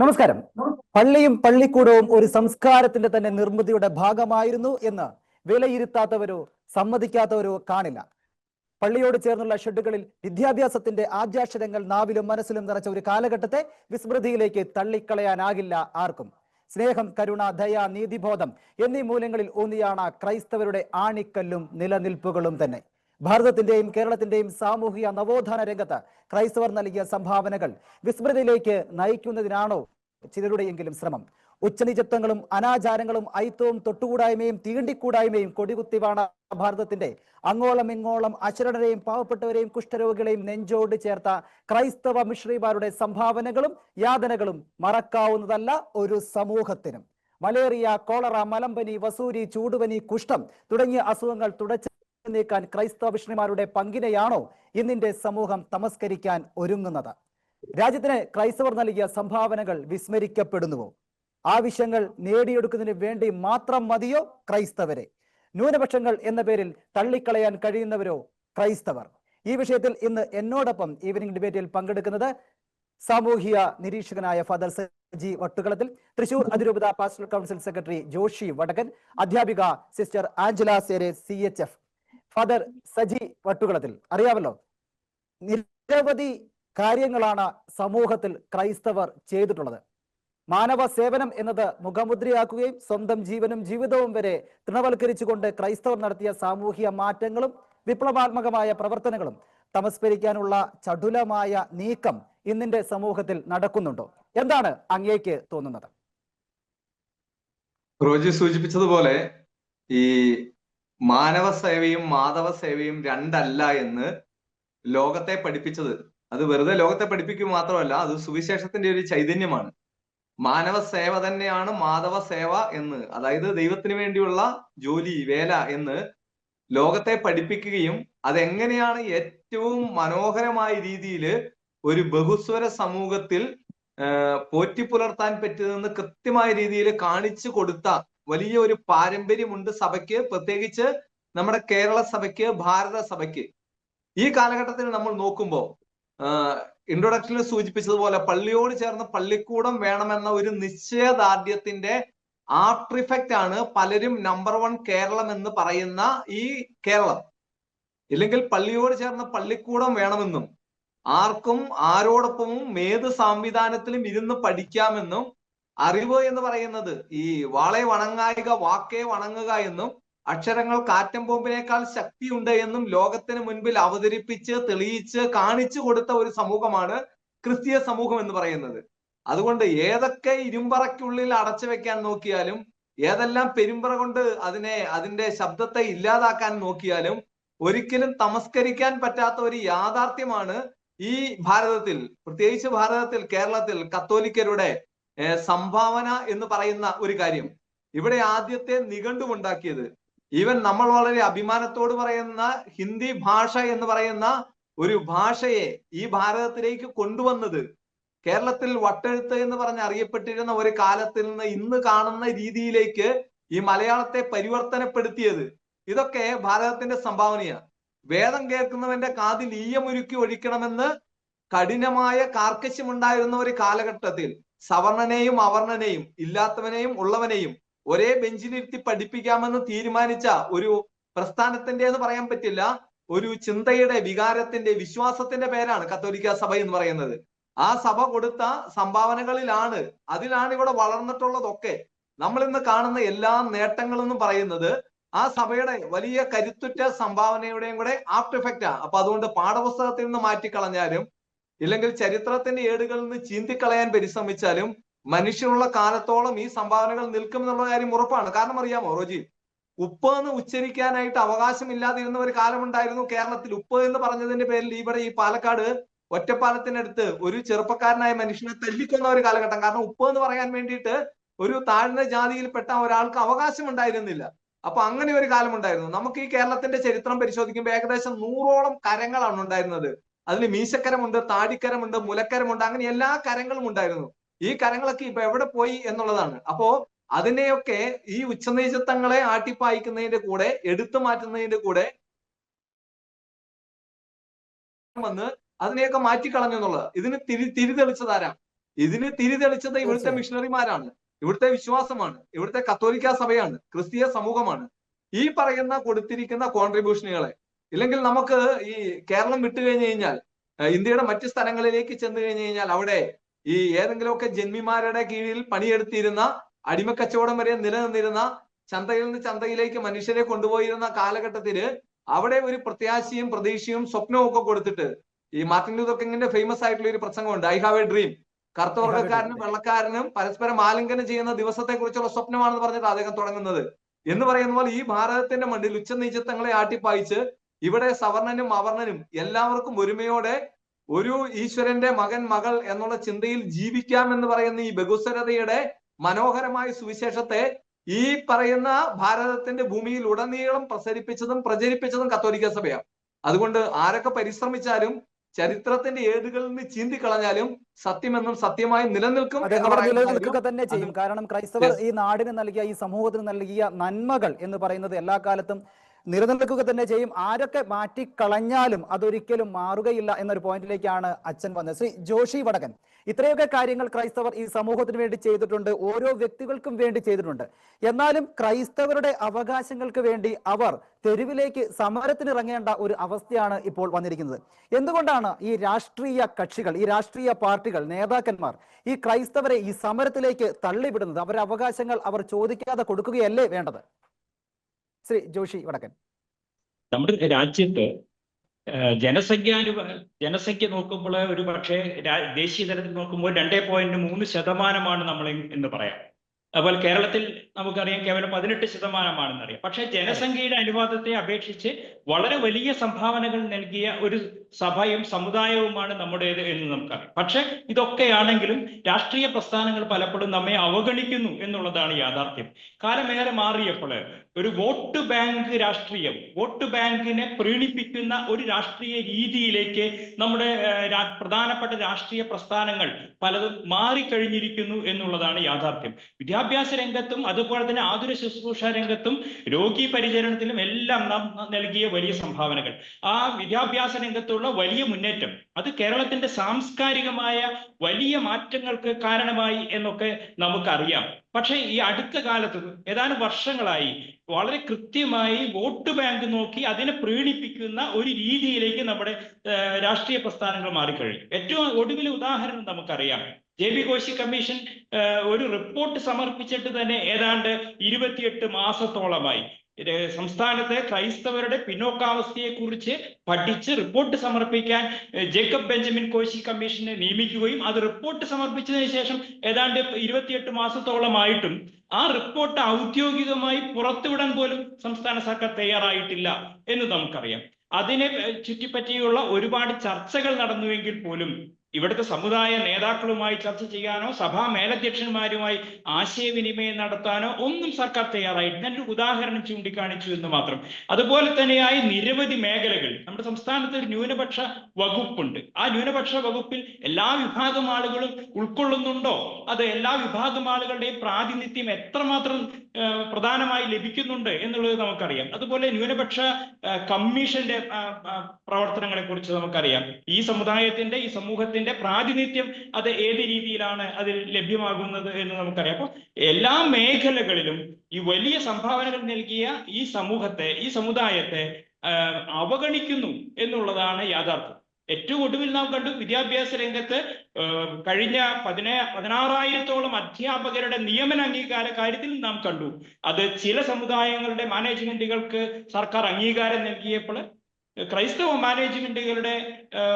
നമസ്കാരം. പള്ളിയും പള്ളിക്കൂടവും ഒരു സംസ്കാരത്തിന്റെ തന്നെ നിർമ്മിതിയുടെ ഭാഗമായിരുന്നു എന്ന് വിലയിരുത്താത്തവരോ സമ്മതിക്കാത്തവരോ കാണില്ല. പള്ളിയോട് ചേർന്നുള്ള ഷെഡുകളിൽ വിദ്യാഭ്യാസത്തിന്റെ ആദ്യാക്ഷരങ്ങൾ നാവിലും മനസ്സിലും നിറച്ച ഒരു കാലഘട്ടത്തെ വിസ്മൃതിയിലേക്ക് തള്ളിക്കളയാനാകില്ല ആർക്കും. സ്നേഹം കരുണ ദയ നീതിബോധം എന്നീ മൂല്യങ്ങളിൽ ഊന്നിയാണ് ക്രൈസ്തവരുടെ ആണിക്കല്ലും നിലനിൽപ്പുകളും തന്നെ. ഭാരതത്തിന്റെയും കേരളത്തിന്റെയും സാമൂഹിക നവോത്ഥാന രംഗത്ത് ക്രൈസ്തവർ നൽകിയ സംഭാവനകൾ വിസ്മൃതിയിലേക്ക് നയിക്കുന്നതിനാണോ ചിലരുടെയെങ്കിലും ശ്രമം? ഉച്ചനിചത്വങ്ങളും അനാചാരങ്ങളും ഐത്തവും തൊട്ടുകൂടായ്മയും തീണ്ടിക്കൂടായ്മയും കൊടികുത്തിവാണ ഭാരതത്തിന്റെ അങ്ങോളം ഇങ്ങോളം അശരണരെയും പാവപ്പെട്ടവരെയും കുഷ്ഠരോഗികളെയും നെഞ്ചോട് ചേർത്ത ക്രൈസ്തവ മിഷണറിമാരുടെ സംഭാവനകളും യാതനകളും മറക്കാവുന്നതല്ല ഒരു സമൂഹത്തിനും. മലേറിയ കോളറ മലമ്പനി വസൂരി ചൂടുപനി കുഷ്ഠം തുടങ്ങിയ അസുഖങ്ങൾ തുടച്ചു നീക്കാൻ ക്രൈസ്തവ മിഷണറിമാരുടെ പങ്കിനെയാണോ ഇന്നിന്റെ സമൂഹം തമസ്കരിക്കാൻ ഒരുങ്ങുന്നത്? രാജ്യത്തിന് ക്രൈസ്തവർ നൽകിയ സംഭാവനകൾ വിസ്മരിക്കപ്പെടുന്നുവോ? ആവശ്യങ്ങൾ നേടിയെടുക്കുന്നതിന് വേണ്ടി മാത്രം മതിയോ ക്രൈസ്തവരെ? ന്യൂനപക്ഷങ്ങൾ എന്ന പേരിൽ തള്ളിക്കളയാൻ കഴിയുന്നവരോ ക്രൈസ്തവർ? ഈ വിഷയത്തിൽ ഇന്ന് എന്നോടൊപ്പം ഈവനിംഗ് ഡിബേറ്റിൽ പങ്കെടുക്കുന്നത് സാമൂഹിക നിരീക്ഷകനായ ഫാദർ സജി വട്ടുകളത്തിൽ തൃശൂർ അതിരൂപത pastoral council secretary Joshi Vadakkan അധ്യാപിക sister Angela Serah C H F father Saji Vattukalathil. അറിയാമല്ലോ നിരവധി കാര്യങ്ങളാണ് സമൂഹത്തിൽ ക്രൈസ്തവർ ചെയ്തിട്ടുള്ളത്. മാനവ സേവനം എന്നത് മുഖമുദ്രയാക്കുകയും സ്വന്തം ജീവനും ജീവിതവും വരെ തൃണവൽക്കരിച്ചുകൊണ്ട് ക്രൈസ്തവർ നടത്തിയ സാമൂഹിക മാറ്റങ്ങളും വിപ്ലവാത്മകമായ പ്രവർത്തനങ്ങളും തമസ്കരിക്കാനുള്ള ചടുലമായ നീക്കം ഇന്നിന്റെ സമൂഹത്തിൽ നടക്കുന്നുണ്ടോ? എന്താണ് അങ്ങേക്ക് തോന്നുന്നത്? റോജി സൂചിപ്പിച്ചതുപോലെ ഈ മാനവ സേവയും മാധവ സേവയും രണ്ടല്ല എന്ന് ലോകത്തെ പഠിപ്പിച്ചത്. അത് വെറുതെ ലോകത്തെ പഠിപ്പിക്കുക മാത്രമല്ല അത് സുവിശേഷത്തിന്റെ ഒരു ചൈതന്യമാണ്. മാനവ സേവ തന്നെയാണ് മാധവ സേവ എന്ന് അതായത് ദൈവത്തിന് വേണ്ടിയുള്ള ജോലി വേല എന്ന് ലോകത്തെ പഠിപ്പിക്കുകയും അതെങ്ങനെയാണ് ഏറ്റവും മനോഹരമായ രീതിയിൽ ഒരു ബഹുസ്വര സമൂഹത്തിൽ പോറ്റി പുലർത്താൻ പറ്റുന്നതെന്ന് കൃത്യമായ രീതിയിൽ കാണിച്ചു കൊടുത്ത വലിയ ഒരു പാരമ്പര്യമുണ്ട് സഭയ്ക്ക്. പ്രത്യേകിച്ച് നമ്മുടെ കേരള സഭയ്ക്ക് ഭാരത സഭയ്ക്ക്. ഈ കാലഘട്ടത്തിൽ നമ്മൾ നോക്കുമ്പോൾ ഇൻട്രൊഡക്ഷനിൽ സൂചിപ്പിച്ചതുപോലെ പള്ളിയോട് ചേർന്ന് പള്ളിക്കൂടം വേണമെന്ന ഒരു നിശ്ചയദാർഢ്യത്തിന്റെ ആഫ്റ്റർ ഇഫക്റ്റ് ആണ് പലരും നമ്പർ വൺ കേരളം എന്ന് പറയുന്ന ഈ കേരളം. ഇല്ലെങ്കിൽ പള്ളിയോട് ചേർന്ന് പള്ളിക്കൂടം വേണമെന്നും ആർക്കും ആരോടൊപ്പവും ഏത് സംവിധാനത്തിലും ഇരുന്ന് പഠിക്കാമെന്നും അറിവ് എന്ന് പറയുന്നത് ഈ വാളെ വണങ്ങായിക വാക്കേ വണങ്ങുക എന്നും അക്ഷരങ്ങൾ കാറ്റം ബോംബിനേക്കാൾ ശക്തിയുണ്ട് എന്നും ലോകത്തിന് മുൻപിൽ അവതരിപ്പിച്ച് തെളിയിച്ച് കാണിച്ചു കൊടുത്ത ഒരു സമൂഹമാണ് ക്രിസ്തീയ സമൂഹം എന്ന് പറയുന്നത്. അതുകൊണ്ട് ഏതൊക്കെ ഇരുമ്പറയ്ക്കുള്ളിൽ അടച്ചു വെക്കാൻ നോക്കിയാലും ഏതെല്ലാം പെരുമ്പറ കൊണ്ട് അതിനെ അതിന്റെ ശബ്ദത്തെ ഇല്ലാതാക്കാൻ നോക്കിയാലും ഒരിക്കലും തമസ്കരിക്കാൻ പറ്റാത്ത ഒരു യാഥാർത്ഥ്യമാണ് ഈ ഭാരതത്തിൽ പ്രത്യേകിച്ച് ഭാരതത്തിൽ കേരളത്തിൽ കത്തോലിക്കരുടെ സംഭാവന എന്ന് പറയുന്ന ഒരു കാര്യം. ഇവിടെ ആദ്യത്തെ നിഘണ്ടുണ്ടാക്കിയത് ഈവൻ നമ്മൾ വളരെ അഭിമാനത്തോട് പറയുന്ന ഹിന്ദി ഭാഷ എന്ന് പറയുന്ന ഒരു ഭാഷയെ ഈ ഭാരതത്തിലേക്ക് കൊണ്ടുവന്നത് കേരളത്തിൽ വട്ടെഴുത്ത് എന്ന് പറഞ്ഞ് അറിയപ്പെട്ടിരുന്ന ഒരു കാലത്തിൽ നിന്ന് ഇന്ന് കാണുന്ന രീതിയിലേക്ക് ഈ മലയാളത്തെ പരിവർത്തനപ്പെടുത്തിയത്. ഇതൊക്കെ ഭാരതത്തിന്റെ സംഭാവനയാണ്. വേദം കേൾക്കുന്നവന്റെ കാതിൽ ഈയമൊരുക്കി ഒഴിക്കണമെന്ന് കഠിനമായ കാർക്കശ്യമുണ്ടായിരുന്ന ഒരു കാലഘട്ടത്തിൽ സവർണനെയും അവർണനെയും ഇല്ലാത്തവനെയും ഉള്ളവനെയും ഒരേ ബെഞ്ചിലിരുത്തി പഠിപ്പിക്കാമെന്ന് തീരുമാനിച്ച ഒരു പ്രസ്ഥാനത്തിന്റെ എന്ന് പറയാൻ പറ്റില്ല. ഒരു ചിന്തയുടെ വികാരത്തിന്റെ വിശ്വാസത്തിന്റെ പേരാണ് കത്തോലിക്ക സഭ എന്ന് പറയുന്നത്. ആ സഭ കൊടുത്ത സംഭാവനകളിലാണ് അതിലാണ് ഇവിടെ വളർന്നിട്ടുള്ളതൊക്കെ നമ്മൾ ഇന്ന് കാണുന്ന എല്ലാ നേട്ടങ്ങളെന്നും പറയുന്നത്. ആ സഭയുടെ വലിയ കരുത്തുറ്റ സംഭാവനയുടെയും കൂടെ ആഫ്റ്റർ ഇഫക്റ്റാ അപ്പൊ അതുകൊണ്ട് പാഠപുസ്തകത്തിൽ നിന്ന് മാറ്റിക്കളഞ്ഞാലും ഇല്ലെങ്കിൽ ചരിത്രത്തിന്റെ ഏടുകളിൽ നിന്ന് ചീന്തിക്കളയാൻ പരിശ്രമിച്ചാലും മനുഷ്യനുള്ള കാലത്തോളം ഈ സംഭാവനകൾ നിൽക്കും എന്നുള്ള കാര്യം ഉറപ്പാണ്. കാരണം അറിയാമോ റോജി? ഉപ്പ് എന്ന് ഉച്ചരിക്കാനായിട്ട് അവകാശമില്ലാതിരുന്ന ഒരു കാലമുണ്ടായിരുന്നു കേരളത്തിൽ. ഉപ്പ് എന്ന് പറഞ്ഞതിന്റെ പേരിൽ ഇവിടെ ഈ പാലക്കാട് ഒറ്റപ്പാലത്തിനടുത്ത് ഒരു ചെറുപ്പക്കാരനായ മനുഷ്യനെ തല്ലിക്കൊന്ന ഒരു കാലഘട്ടം. കാരണം ഉപ്പ് എന്ന് പറയാൻ വേണ്ടിയിട്ട് ഒരു താഴ്ന്ന ജാതിയിൽപ്പെട്ട ഒരാൾക്ക് അവകാശം ഉണ്ടായിരുന്നില്ല അപ്പൊ അങ്ങനെ ഒരു കാലമുണ്ടായിരുന്നു. നമുക്ക് ഈ കേരളത്തിന്റെ ചരിത്രം പരിശോധിക്കുമ്പോൾ ഏകദേശം നൂറോളം കരങ്ങളാണ് ഉണ്ടായിരുന്നത്. അതിൽ മീശക്കരമുണ്ട് താടിക്കരമുണ്ട് മുലക്കരമുണ്ട് അങ്ങനെ എല്ലാ കരങ്ങളും ഉണ്ടായിരുന്നു. ഈ കരങ്ങളൊക്കെ ഇപ്പൊ എവിടെ പോയി എന്നുള്ളതാണ്. അപ്പോ അതിനെയൊക്കെ ഈ ഉച്ചനീചത്വങ്ങളെ ആട്ടിപ്പായിക്കുന്നതിന്റെ കൂടെ എടുത്തു മാറ്റുന്നതിന്റെ കൂടെ വന്ന് അതിനെയൊക്കെ മാറ്റിക്കളഞ്ഞു എന്നുള്ളത്. ഇതിന് തിരി തിരിതെളിച്ചതാരാ ഇതിന് തിരിതെളിച്ചത് ഇവിടുത്തെ. മിഷണറിമാരാണ്. ഇവിടുത്തെ വിശ്വാസമാണ്. ഇവിടുത്തെ കത്തോലിക്ക സഭയാണ് ക്രിസ്തീയ സമൂഹമാണ്. ഈ പറയുന്ന കൊടുത്തിരിക്കുന്ന കോൺട്രിബ്യൂഷനുകളെ ഇല്ലെങ്കിൽ നമുക്ക് ഈ കേരളം വിട്ടു കഴിഞ്ഞു കഴിഞ്ഞാൽ ഇന്ത്യയുടെ മറ്റു സ്ഥലങ്ങളിലേക്ക് ചെന്ന് കഴിഞ്ഞു കഴിഞ്ഞാൽ അവിടെ ഈ ഏതെങ്കിലുമൊക്കെ ജന്മിമാരുടെ കീഴിൽ പണിയെടുത്തിരുന്ന അടിമക്കച്ചവടം വരെ നിലനിന്നിരുന്ന ചന്തയിൽ നിന്ന് ചന്തയിലേക്ക് മനുഷ്യരെ കൊണ്ടുപോയിരുന്ന കാലഘട്ടത്തിൽ അവിടെ ഒരു പ്രത്യാശയും പ്രതീക്ഷയും സ്വപ്നവും ഒക്കെ കൊടുത്തിട്ട് ഈ മാർട്ടിൻ ലൂതർ കിങ്ങിന്റെ ഫേമസ് ആയിട്ടുള്ള ഒരു പ്രസംഗമുണ്ട്. ഐ ഹാവ് എ ഡ്രീം കറുത്ത I have a വർഗക്കാരനും വെള്ളക്കാരനും പരസ്പരം ആലിംഗനം ചെയ്യുന്ന ദിവസത്തെ കുറിച്ചുള്ള സ്വപ്നമാണെന്ന് പറഞ്ഞിട്ട് അദ്ദേഹം തുടങ്ങുന്നത്. എന്ന് പറയുന്ന പോലെ ഈ ഭാരതത്തിന്റെ മണ്ണിൽ ഉച്ചനീചത്വങ്ങളെ ആട്ടിപ്പായിച്ച് ഇവിടെ സവർണനും അവർണനും എല്ലാവർക്കും ഒരുമയോടെ ഒരു ഈശ്വരന്റെ മകൻ മകൾ എന്നുള്ള ചിന്തയിൽ ജീവിക്കാം എന്ന് പറയുന്ന ഈ ബഹുസ്വരതയുടെ മനോഹരമായ സുവിശേഷത്തെ ഈ പറയുന്ന ഭാരതത്തിന്റെ ഭൂമിയിൽ ഉടനീളം പ്രസരിപ്പിച്ചതും പ്രചരിപ്പിച്ചതും കത്തോലിക്ക സഭയാണ്. അതുകൊണ്ട് ആരൊക്കെ പരിശ്രമിച്ചാലും ചരിത്രത്തിന്റെ ഏടുകളിൽ നിന്ന് ചീന്തിക്കളഞ്ഞാലും സത്യമെന്നും സത്യമായി നിലനിൽക്കും നിലനിൽക്കുക തന്നെ ചെയ്യും. കാരണം ക്രൈസ്തവർ ഈ നാടിന് നൽകിയ ഈ സമൂഹത്തിന് നൽകിയ നന്മകൾ എന്ന് പറയുന്നത് എല്ലാ കാലത്തും നിലനിൽക്കുക തന്നെ ചെയ്യും. ആരൊക്കെ മാറ്റിക്കളഞ്ഞാലും അതൊരിക്കലും മാറുകയില്ല എന്നൊരു പോയിന്റിലേക്കാണ് അച്ഛൻ വന്നത്. ശ്രീ ജോഷി വടകൻ. ഇത്രയൊക്കെ കാര്യങ്ങൾ ക്രൈസ്തവർ ഈ സമൂഹത്തിന് വേണ്ടി ചെയ്തിട്ടുണ്ട്. ഓരോ വ്യക്തികൾക്കും വേണ്ടി ചെയ്തിട്ടുണ്ട്. എന്നാലും ക്രൈസ്തവരുടെ അവകാശങ്ങൾക്ക് വേണ്ടി അവർ തെരുവിലേക്ക് സമരത്തിന് ഇറങ്ങേണ്ട ഒരു അവസ്ഥയാണ് ഇപ്പോൾ വന്നിരിക്കുന്നത്. എന്തുകൊണ്ടാണ് ഈ രാഷ്ട്രീയ കക്ഷികൾ ഈ രാഷ്ട്രീയ പാർട്ടികൾ നേതാക്കന്മാർ ഈ ക്രൈസ്തവരെ ഈ സമരത്തിലേക്ക് തള്ളിവിടുന്നത്? അവരുടെ അവകാശങ്ങൾ അവർ ചോദിക്കാതെ കൊടുക്കുകയല്ലേ വേണ്ടത്? ശ്രീ ജോഷി വടക്കൻ. നമ്മുടെ രാജ്യത്ത് ജനസംഖ്യാനു ജനസംഖ്യ നോക്കുമ്പോൾ ഒരു പക്ഷേ ദേശീയ തലത്തിൽ നോക്കുമ്പോൾ രണ്ടേ പോയിന്റ് മൂന്ന് ശതമാനമാണ് നമ്മൾ എന്ന് പറയാം. അതുപോലെ കേരളത്തിൽ നമുക്കറിയാം കേവലം പതിനെട്ട് ശതമാനമാണെന്നറിയാം. പക്ഷേ ജനസംഖ്യയുടെ അനുപാതത്തെ അപേക്ഷിച്ച് വളരെ വലിയ സംഭാവനകൾ നൽകിയ ഒരു സഭയും സമുദായവുമാണ് നമ്മുടേത് എന്ന് നമുക്കറിയാം. പക്ഷെ ഇതൊക്കെയാണെങ്കിലും രാഷ്ട്രീയ പ്രസ്ഥാനങ്ങൾ പലപ്പോഴും നമ്മെ അവഗണിക്കുന്നു എന്നുള്ളതാണ് യാഥാർത്ഥ്യം. കാലമേറെ മാറിയപ്പോൾ ഒരു വോട്ട് ബാങ്ക് രാഷ്ട്രീയം വോട്ട് ബാങ്കിനെ പ്രീണിപ്പിക്കുന്ന ഒരു രാഷ്ട്രീയ രീതിയിലേക്ക് നമ്മുടെ പ്രധാനപ്പെട്ട രാഷ്ട്രീയ പ്രസ്ഥാനങ്ങൾ പലതും മാറിക്കഴിഞ്ഞിരിക്കുന്നു എന്നുള്ളതാണ് യാഥാർത്ഥ്യം. വിദ്യാഭ്യാസ രംഗത്തും അതുപോലെ തന്നെ ആതുര ശുശ്രൂഷ രംഗത്തും രോഗി പരിചരണത്തിലും എല്ലാം നാം നൽകിയ വലിയ സംഭാവനകൾ. ആ വിദ്യാഭ്യാസ രംഗത്തുള്ള വലിയ മുന്നേറ്റം. അത് കേരളത്തിന്റെ സാംസ്കാരികമായ വലിയ മാറ്റങ്ങൾക്ക് കാരണമായി എന്നൊക്കെ നമുക്കറിയാം. പക്ഷേ ഈ അടുത്ത കാലത്ത് ഏതാനും വർഷങ്ങളായി വളരെ കൃത്യമായി വോട്ട് ബാങ്ക് നോക്കി അതിനെ പ്രീണിപ്പിക്കുന്ന ഒരു രീതിയിലേക്ക് നമ്മുടെ രാഷ്ട്രീയ പ്രസ്ഥാനങ്ങൾ മാറിക്കഴിഞ്ഞു. ഏറ്റവും ഒടുവിലെ ഉദാഹരണം നമുക്കറിയാം. ജെ ബി കോശി കമ്മീഷൻ ഒരു റിപ്പോർട്ട് സമർപ്പിച്ചിട്ട് തന്നെ ഏതാണ്ട് ഇരുപത്തിയെട്ട് മാസത്തോളമായി. സംസ്ഥാനത്തെ ക്രൈസ്തവരുടെ പിന്നോക്കാവസ്ഥയെക്കുറിച്ച് പഠിച്ച് റിപ്പോർട്ട് സമർപ്പിക്കാൻ ജേക്കബ് ബെഞ്ചമിൻ കോശി കമ്മീഷനെ നിയമിക്കുകയും അത് റിപ്പോർട്ട് സമർപ്പിച്ചതിന് ശേഷം ഏതാണ്ട് ഇരുപത്തിയെട്ട് മാസത്തോളമായിട്ടും ആ റിപ്പോർട്ട് ഔദ്യോഗികമായി പുറത്തുവിടാൻ പോലും സംസ്ഥാന സർക്കാർ തയ്യാറായിട്ടില്ല എന്ന് നമുക്കറിയാം. അതിനെ ചുറ്റിപ്പറ്റിയുള്ള ഒരുപാട് ചർച്ചകൾ നടന്നുവെങ്കിൽ പോലും ഇവിടുത്തെ സമുദായ നേതാക്കളുമായി ചർച്ച ചെയ്യാനോ സഭാ മേലധ്യക്ഷന്മാരുമായി ആശയവിനിമയം നടത്താനോ ഒന്നും സർക്കാർ തയ്യാറായിട്ട് ഞാനൊരു ഉദാഹരണം ചൂണ്ടിക്കാണിച്ചു എന്ന് മാത്രം. അതുപോലെ തന്നെയായി നിരവധി മേഖലകൾ. നമ്മുടെ സംസ്ഥാനത്ത് ഒരു ന്യൂനപക്ഷ വകുപ്പുണ്ട്. ആ ന്യൂനപക്ഷ വകുപ്പിൽ എല്ലാ വിഭാഗം ആളുകളും ഉൾക്കൊള്ളുന്നുണ്ടോ? അത് എല്ലാ വിഭാഗം ആളുകളുടെയും പ്രാതിനിധ്യം എത്രമാത്രം പ്രധാനമായി ലഭിക്കുന്നുണ്ട് എന്നുള്ളത് നമുക്കറിയാം. അതുപോലെ ന്യൂനപക്ഷ കമ്മീഷന്റെ പ്രവർത്തനങ്ങളെ കുറിച്ച് നമുക്കറിയാം. ഈ സമുദായത്തിന്റെ ഈ സമൂഹത്തിന്റെ പ്രാതിനിധ്യം അത് ഏത് രീതിയിലാണ് അതിൽ ലഭ്യമാകുന്നത് എന്ന് നമുക്കറിയാം. അപ്പോൾ എല്ലാ മേഖലകളിലും ഈ വലിയ സംഭാവനകൾ നൽകിയ ഈ സമൂഹത്തെ ഈ സമുദായത്തെ അവഗണിക്കുന്നു എന്നുള്ളതാണ് യാഥാർത്ഥ്യം. ഏറ്റവും ഒടുവിൽ നാം കണ്ടു വിദ്യാഭ്യാസ രംഗത്ത് കഴിഞ്ഞ പതിനേ പതിനാറായിരത്തോളം അധ്യാപകരുടെ നിയമന അംഗീകാര കാര്യത്തിൽ നാം കണ്ടു. അത് ചില സമുദായങ്ങളുടെ മാനേജ്മെന്റുകൾക്ക് സർക്കാർ അംഗീകാരം നൽകിയപ്പോൾ ക്രൈസ്തവ മാനേജ്മെന്റുകളുടെ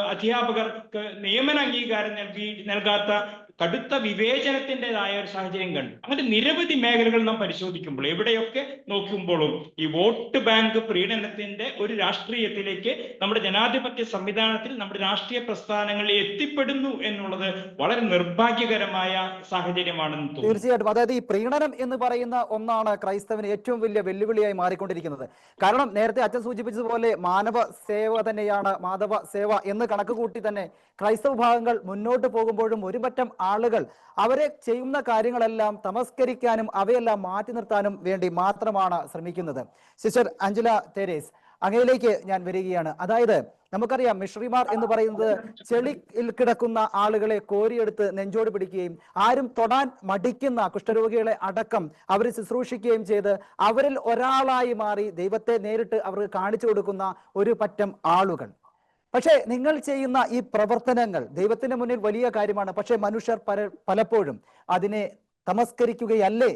അധ്യാപകർക്ക് നിയമന അംഗീകാരം നൽകി നൽകാത്ത കടുത്ത വിവേചനത്തിന്റെതായ ഒരു സാഹചര്യം കണ്ടു. അങ്ങനെ നിരവധി മേഖലകൾ നാം പരിശോധിക്കുമ്പോൾ എവിടെയൊക്കെ നോക്കുമ്പോഴും ഈ വോട്ട് ബാങ്ക് പ്രീണനത്തിന്റെ ഒരു രാഷ്ട്രീയത്തിലേക്ക് നമ്മുടെ ജനാധിപത്യ സംവിധാനത്തിൽ നമ്മുടെ രാഷ്ട്രീയ പ്രസ്ഥാനങ്ങളിൽ എത്തിപ്പെടുന്നു എന്നുള്ളത് വളരെ നിർഭാഗ്യകരമായ സാഹചര്യമാണെന്ന് തോന്നുന്നു. തീർച്ചയായിട്ടും. അതായത് ഈ പ്രീണനം എന്ന് പറയുന്ന ഒന്നാണ് ക്രൈസ്തവന് ഏറ്റവും വലിയ വെല്ലുവിളിയായി മാറിക്കൊണ്ടിരിക്കുന്നത്. കാരണം നേരത്തെ അച്ഛൻ സൂചിപ്പിച്ചതുപോലെ മാനവ സേവ തന്നെയാണ് മാധവ സേവ എന്ന് കണക്ക് കൂട്ടി തന്നെ ക്രൈസ്തവ വിഭാഗങ്ങൾ മുന്നോട്ട് പോകുമ്പോഴും ഒരുപറ്റം ആളുകൾ അവരെ ചെയ്യുന്ന കാര്യങ്ങളെല്ലാം തമസ്കരിക്കാനും അവയെല്ലാം മാറ്റി നിർത്താനും വേണ്ടി മാത്രമാണ് ശ്രമിക്കുന്നത്. സിസ്റ്റർ അഞ്ജല തെരേസ് അങ്ങയിലേക്ക് ഞാൻ വരികയാണ്. അതായത് നമുക്കറിയാം മിഷറിമാർ എന്ന് പറയുന്നത് ചെളിയിൽ കിടക്കുന്ന ആളുകളെ കോരിയെടുത്ത് നെഞ്ചോട് പിടിക്കുകയും ആരും തൊടാൻ മടിക്കുന്ന കുഷ്ഠരോഗികളെ അടക്കം അവർ ശുശ്രൂഷിക്കുകയും ചെയ്ത് അവരിൽ ഒരാളായി മാറി ദൈവത്തെ നേരിട്ട് അവർക്ക് കാണിച്ചു കൊടുക്കുന്ന ഒരു പറ്റം ആളുകൾ. പക്ഷേ നിങ്ങൾ ചെയ്യുന്ന ഈ പ്രവർത്തനങ്ങൾ ദൈവത്തിന്റെ മുന്നിൽ വലിയ കാര്യമാണ്. പക്ഷേ മനുഷ്യർ പല പലപ്പോഴും അതിനെ തമസ്കരിക്കുകയല്ലേ?